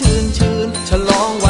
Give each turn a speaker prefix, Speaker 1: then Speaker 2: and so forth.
Speaker 1: ชื่นชื่นฉลองวัน